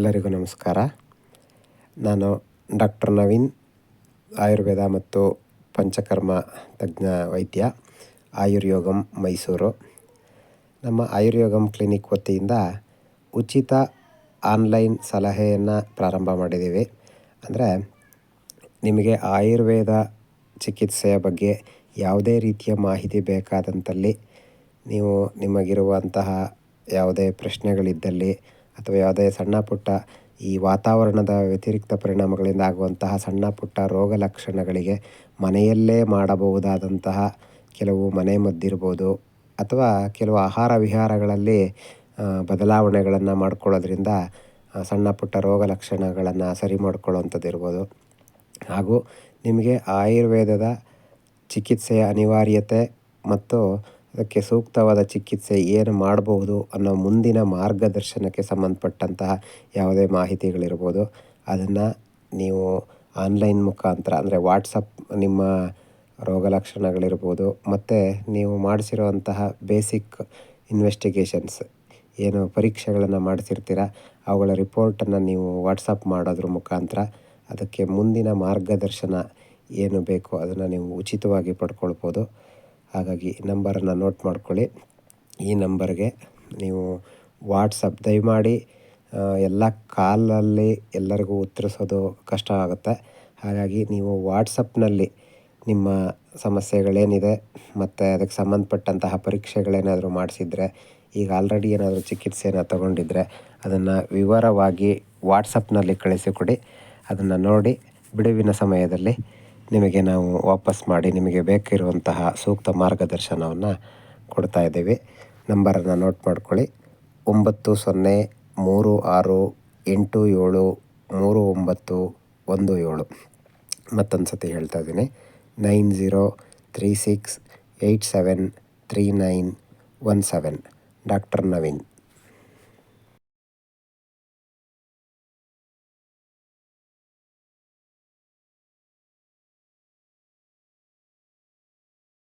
ಎಲ್ಲರಿಗೂ ನಮಸ್ಕಾರ. ನಾನು ಡಾಕ್ಟರ್ ನವೀನ್, ಆಯುರ್ವೇದ ಮತ್ತು ಪಂಚಕರ್ಮ ತಜ್ಞ ವೈದ್ಯ, ಆಯುರ್ಯೋಗಂ ಮೈಸೂರು. ನಮ್ಮ ಆಯುರ್ಯೋಗಂ ಕ್ಲಿನಿಕ್ ವತಿಯಿಂದ ಉಚಿತ ಆನ್ಲೈನ್ ಸಲಹೆಯನ್ನು ಪ್ರಾರಂಭ ಮಾಡಿದ್ದೀವಿ. ಅಂದರೆ ನಿಮಗೆ ಆಯುರ್ವೇದ ಚಿಕಿತ್ಸೆಯ ಬಗ್ಗೆ ಯಾವುದೇ ರೀತಿಯ ಮಾಹಿತಿ ಬೇಕಾದಂಥಲ್ಲಿ ನೀವು ನಿಮಗಿರುವಂತಹ ಯಾವುದೇ ಪ್ರಶ್ನೆಗಳಿದ್ದಲ್ಲಿ ಅಥವಾ ಯಾವುದೇ ಸಣ್ಣ ಪುಟ್ಟ ಈ ವಾತಾವರಣದ ವ್ಯತಿರಿಕ್ತ ಪರಿಣಾಮಗಳಿಂದ ಆಗುವಂತಹ ಸಣ್ಣ ಪುಟ್ಟ ರೋಗ ಲಕ್ಷಣಗಳಿಗೆ ಮನೆಯಲ್ಲೇ ಮಾಡಬಹುದಾದಂತಹ ಕೆಲವು ಮನೆ ಮದ್ದಿರ್ಬೋದು ಅಥವಾ ಕೆಲವು ಆಹಾರ ವಿಹಾರಗಳಲ್ಲಿ ಬದಲಾವಣೆಗಳನ್ನು ಮಾಡ್ಕೊಳ್ಳೋದ್ರಿಂದ ಸಣ್ಣ ಪುಟ್ಟ ರೋಗ ಲಕ್ಷಣಗಳನ್ನು ಸರಿ ಮಾಡ್ಕೊಳ್ಳೋವಂಥದ್ದು ಇರ್ಬೋದು ಹಾಗೂ ನಿಮಗೆ ಆಯುರ್ವೇದದ ಚಿಕಿತ್ಸೆಯ ಅನಿವಾರ್ಯತೆ ಮತ್ತು ಅದಕ್ಕೆ ಸೂಕ್ತವಾದ ಚಿಕಿತ್ಸೆ ಏನು ಮಾಡಬಹುದು ಅನ್ನೋ ಮುಂದಿನ ಮಾರ್ಗದರ್ಶನಕ್ಕೆ ಸಂಬಂಧಪಟ್ಟಂತಹ ಯಾವುದೇ ಮಾಹಿತಿಗಳಿರ್ಬೋದು. ಅದನ್ನು ನೀವು ಆನ್ಲೈನ್ ಮುಖಾಂತರ ಅಂದರೆ ವಾಟ್ಸಪ್ ನಿಮ್ಮ ರೋಗ ಲಕ್ಷಣಗಳಿರ್ಬೋದು, ಮತ್ತು ನೀವು ಮಾಡಿಸಿರುವಂತಹ ಬೇಸಿಕ್ ಇನ್ವೆಸ್ಟಿಗೇಷನ್ಸ್, ಏನು ಪರೀಕ್ಷೆಗಳನ್ನು ಮಾಡಿಸಿರ್ತೀರ, ಅವುಗಳ ರಿಪೋರ್ಟನ್ನು ನೀವು ವಾಟ್ಸಪ್ ಮಾಡೋದ್ರ ಮುಖಾಂತರ ಅದಕ್ಕೆ ಮುಂದಿನ ಮಾರ್ಗದರ್ಶನ ಏನು ಬೇಕೋ ಅದನ್ನು ನೀವು ಉಚಿತವಾಗಿ ಪಡ್ಕೊಳ್ಬೋದು. ಹಾಗಾಗಿ ನಂಬರನ್ನು ನೋಟ್ ಮಾಡ್ಕೊಳ್ಳಿ. ಈ ನಂಬರ್ಗೆ ನೀವು ವಾಟ್ಸಪ್ ದಯಮಾಡಿ ಎಲ್ಲ ಕಾಲಲ್ಲಿ ಎಲ್ಲರಿಗೂ ಉತ್ತರಿಸೋದು ಕಷ್ಟ ಆಗುತ್ತೆ. ಹಾಗಾಗಿ ನೀವು ವಾಟ್ಸಪ್ನಲ್ಲಿ ನಿಮ್ಮ ಸಮಸ್ಯೆಗಳೇನಿದೆ ಮತ್ತು ಅದಕ್ಕೆ ಸಂಬಂಧಪಟ್ಟಂತಹ ಪರೀಕ್ಷೆಗಳೇನಾದರೂ ಮಾಡಿಸಿದರೆ, ಈಗ ಆಲ್ರೆಡಿ ಏನಾದರೂ ಚಿಕಿತ್ಸೆಯನ್ನು ತಗೊಂಡಿದ್ದರೆ ಅದನ್ನು ವಿವರವಾಗಿ ವಾಟ್ಸಪ್ನಲ್ಲಿ ಕಳಿಸಿಕೊಡಿ. ಅದನ್ನು ನೋಡಿ ಬಿಡುವಿನ ಸಮಯದಲ್ಲಿ ನಿಮಗೆ ನಾವು ವಾಪಸ್ ಮಾಡಿ ನಿಮಗೆ ಬೇಕಿರುವಂತಹ ಸೂಕ್ತ ಮಾರ್ಗದರ್ಶನವನ್ನು ಕೊಡ್ತಾ ಇದ್ದೀವಿ. ನಂಬರನ್ನು ನೋಟ್ ಮಾಡ್ಕೊಳ್ಳಿ. ಒಂಬತ್ತು ಸೊನ್ನೆ ಮೂರು ಆರು ಎಂಟು ಏಳು ಮೂರು ಒಂಬತ್ತು ಒಂದು ಏಳು. ಮತ್ತೊಂದು ಸತಿ ಹೇಳ್ತಾ ಇದ್ದೀನಿ. Nine zero three six eight seven three nine one seven. Doctor Naveen.